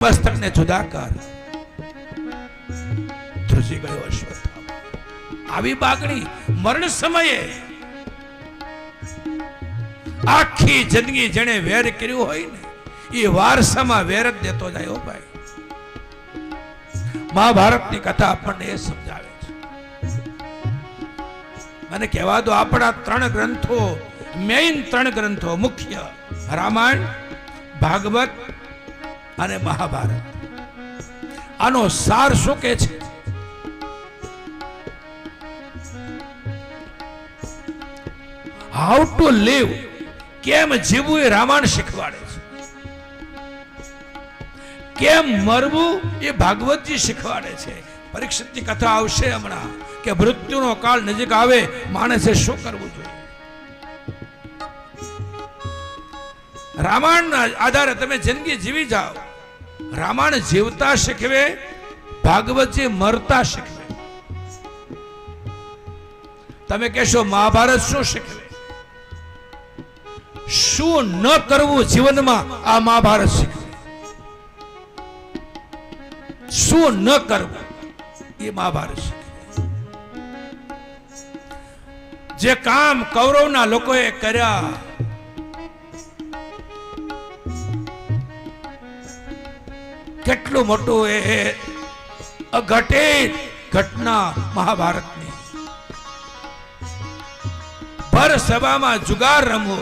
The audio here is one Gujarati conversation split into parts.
મસ્તકને જુદા કર. ધ્રુજી ગયો અશ્વત્થામા આવી બાગણી મરણ સમયે આખી જિંદગી જેણે વેર કર્યું હોય ને, એ વારસામાં વેર જ દેતો જાય ભાઈ. મહાભારતની કથા આપણને એ સમજાવે છે. મને કહેવા દો, આપણા ત્રણ ગ્રંથો મેઇન ત્રણ ગ્રંથો, મુખ્ય રામાયણ, ભાગવત અને મહાભારત. આનો સાર શું કે છે? હાઉ ટુ લીવ કેમ જીવવું એ રામાયણ શીખવાડે છે. કેમ મરવું એ ભાગવતજી શીખવાડે છે. પરીક્ષિતની કથા આવશે હમણાં કે મૃત્યુનો કાળ નજીક આવે, માણસે શું કરવું જોઈએ? રામાયણના આધારે તમે જિંદગી જીવી જાઓ. રામાયણ જીવતા શીખવે ભાગવતજી મરતા શીખવે. તમે કહેશો, મહાભારત શું શીખવે? શું ન કરવું જીવનમાં આ મહાભારત શીખવે? શું ન કરવું એ મહાભારત શીખવે? જે કામ કૌરવના લોકોએ કર્યા કેટલું મોટું એ અઘટિત ઘટના મહાભારતની. ભર સભામાં જુગાર રમવો,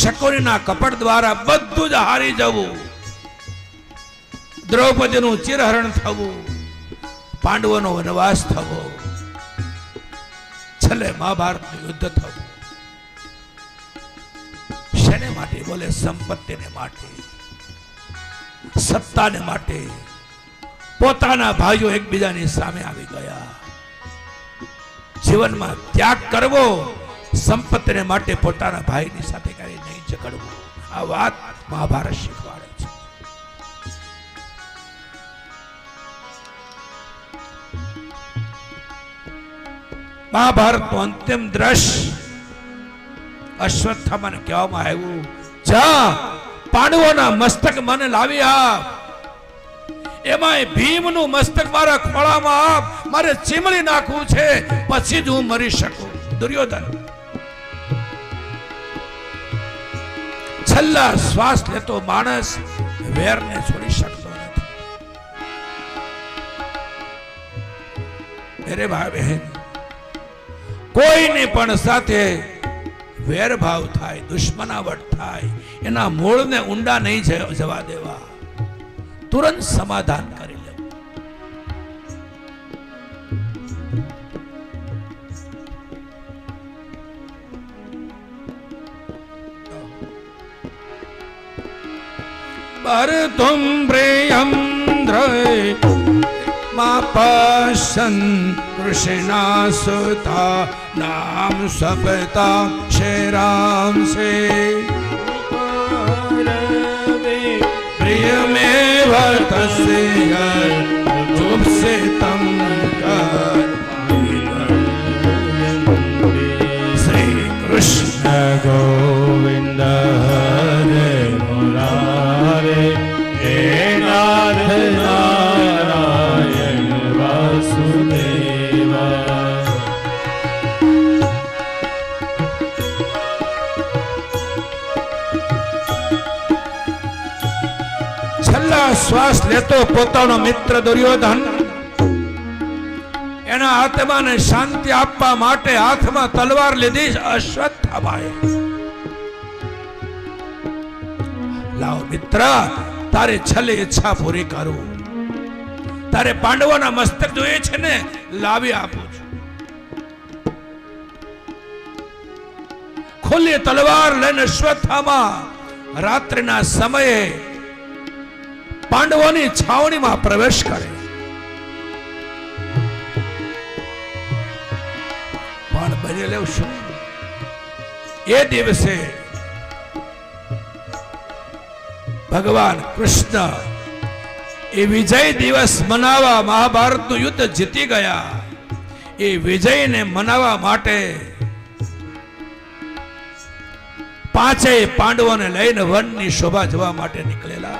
શકુનીના કપટ દ્વારા બધું જ હારી જવું, દ્રૌપદીનું ચિરહરણ થવું, પાંડવોનો વનવાસ થવો, છેલ્લે મહાભારતનું યુદ્ધ થવું. શેને માટે બોલે સંપત્તિને માટે? સત્તાને માટે પોતાના ભાઈઓ એકબીજાની સામે આવી ગયા. જીવનમાં ત્યાગ કરવો, સંપત્તિને માટે પોતાના ભાઈની સાથે ક્યારેય નહીં ઝઘડવું. આ વાત મહાભારત શીખવાડે છે. મહાભારતનું અંતિમ દ્રશ્ય અશ્વત્થામાને કહેવામાં આવ્યું, જા પાંડવોના મસ્તક મને લાવી આપ. ભીમ ભીમનું મસ્તક મારા ખોળામાં મારે ચીમડી નાખવું છે, પછી જ હું મરી શકું. દુર્યોધન, છેલ્લા શ્વાસ લેતો માણસ વેરને છોડી શકતો નથી. અરે ભાઈ બહેન, કોઈની પણ સાથે વેરભાવ થાય, દુશ્મનાવટ થાય, એના મૂળને ઊંડા નહીં જવા દેવા. તુરંત સમાધાન કરી લેવું. પર તુમ પ્રેયમ પશન કૃષ્ણા સુતા નામ સપતા શ્રી રામ સે પ્રિય મેવ તસ્ય તુમ શ્વાસ લેતો પોતાનો મિત્ર દુર્યોધન. એના આત્માને શાંતિ આપવા માટે હાથમાં તલવાર લીધી અશ્વત્થામાએ. લાવ મિત્ર, તારે છેલ્લી ઈચ્છા પૂરી કરું. તારે પાંડવોના મસ્તક જોઈએ છે ને, લાવી આપું છું. ખુલ્લી તલવાર લઈને અશ્વત્થામા રાત્રિના સમયે પાંડવોની છાવણીમાં પ્રવેશ કરે. પણ બનેલું શું? એ દિવસે ભગવાન કૃષ્ણ એ વિજય દિવસ મનાવવા મહાભારતનું યુદ્ધ જીતી ગયા. એ વિજયને મનાવવા માટે પાંચેય પાંડવોને લઈને વનની શોભા જવા માટે નીકળેલા.